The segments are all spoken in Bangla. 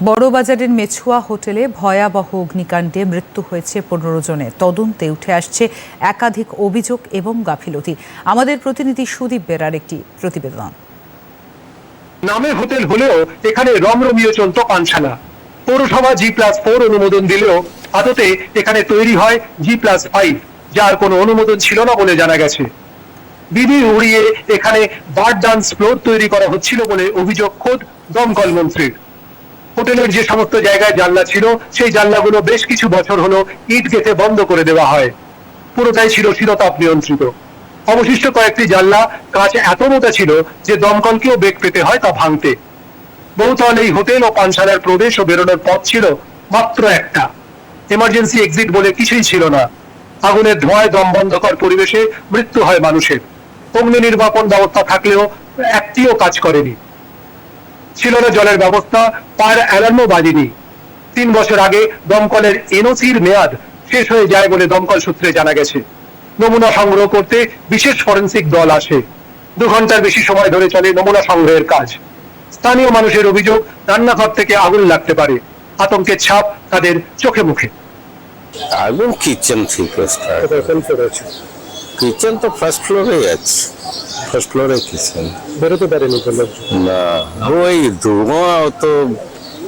বড়বাজারের মেছুয়া হোটেলে ভয়াবহ অগ্নিকাণ্ডে মৃত্যু হয়েছে পনেরো জনের। তদন্তে উঠে আসছে একাধিক অভিযোগ এবং গাফিলতি। আমাদের প্রতিনিধি সুদীপ বেরার একটি প্রতিবেদন। নামে হোটেল হলেও এখানে রমরমীয় চলত পানশালা। পৌরসভা জি প্লাস ফোর অনুমোদন দিলেও আদতে এখানে তৈরি হয় জি প্লাস ফাইভ, যার কোনো অনুমোদন ছিল না বলে জানা গেছে। বিধি উড়িয়ে এখানে বার ডান্স ফ্লোর তৈরি করা হচ্ছিল বলে অভিযোগ খোদ দমকল মন্ত্রীর। হোটেলের যে সমস্ত জায়গায় জানলা ছিল, সেই জানলাগুলো বেশ কিছু বছর হলো ইট গেঁথে বন্ধ করে দেওয়া হয়। পুরোটাই ছিল শীততাপ নিয়ন্ত্রিত। অবশিষ্ট কয়েকটি জানলা কাঁচ এত মোটা ছিল যে দমকলকেও বেগ পেতে হয় তা ভাঙতে। বহুতল এই হোটেল ও পানশালার প্রবেশ ও বেরোনোর পথ ছিল মাত্র একটা। এমার্জেন্সি এক্সিট বলে কিছুই ছিল না। আগুনের ধোঁয়ায় দম বন্ধকর পরিবেশে মৃত্যু হয় মানুষের। অগ্নি নির্বাপন ব্যবস্থা থাকলেও একটিও কাজ করেনি। ছিল না জলের ব্যবস্থা ফায়ার অ্যালার্মও বাজেনি। তিন বছর আগে দমকলের এনওসির মেয়াদ শেষ হয়ে যায় বলে দমকল সূত্রে জানা গেছে। নমুনা সংগ্রহ করতে বিশেষ ফরেন্সিক দল আসে। দু ঘণ্টার বেশি সময় ধরে চলে নমুনা সংগ্রহের কাজ। স্থানীয় মানুষের অভিযোগ রান্নাঘর থেকে আগুন লাগতে পারে। আতঙ্কের ছাপ তাদের চোখে মুখে। আগুন কিচেন থেকে কিচেন তো ফার্স্ট ফ্লোরে আছে। ফার্স্ট ফ্লোরে কিচেন বেরোতে পারেনি না ওই ধোঁয়া অত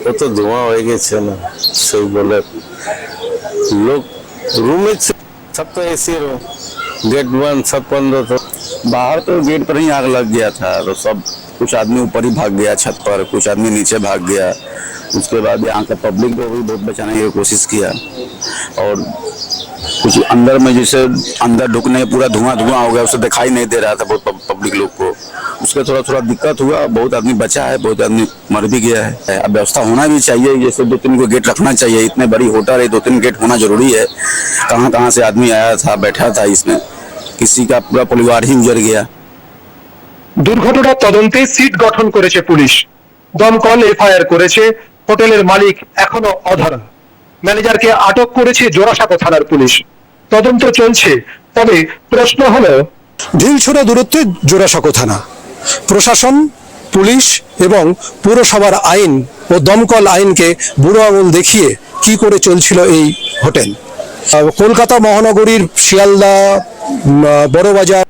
অত ধোঁয়া হয়ে গেছে না সেই বলে লোক रूम सब तो ऐसे गेट बंद सब बंद तो बाहर तो गेट पर ही आग लग गया था तो सब कुछ आदमी ऊपर ही भाग गया छत पर, कुछ आदमी नीचे भाग गया। उसके बाद यहाँ का पब्लिक को भी बहुत बचाने की कोशिश किया। और कुछ अंदर में जैसे अंदर ढुकने पूरा धुआँ धुआँ हो गया, उसे दिखाई नहीं दे रहा था बहुत पब्लिक लोग को। उसका थोड़ा थोड़ा दिक्कत हुआ, बहुत आदमी बचा है, बहुत आदमी मर भी गया है। अब व्यवस्था होना भी चाहिए, जैसे दो तीन को गेट रखना चाहिए, इतने बड़ी होटल है दो तीन गेट होना ज़रूरी है। कहाँ कहाँ से आदमी आया था, बैठा था इसमें। किसी का पूरा परिवार ही उजड़ गया। দুর্ঘটনার তদন্তে সিট গঠন করেছে পুলিশ। দমকল এফআইআর করেছে, হোটেলের মালিক এখনও অধরা। ম্যানেজারকে আটক করেছে জোড়াসাঁকো থানার পুলিশ। তদন্ত চলছে, তবে প্রশ্ন হলো ঢিলছোড়া দূরত্বে জোড়াসাঁকো থানা। প্রশাসন, পুলিশ এবং পুরসভার আইন ও দমকল আইনকে বুড়ো আঙুল দেখিয়ে কি করে চলছিল এই হোটেল। কলকাতা মহানগরীর শিয়ালদা বড়বাজার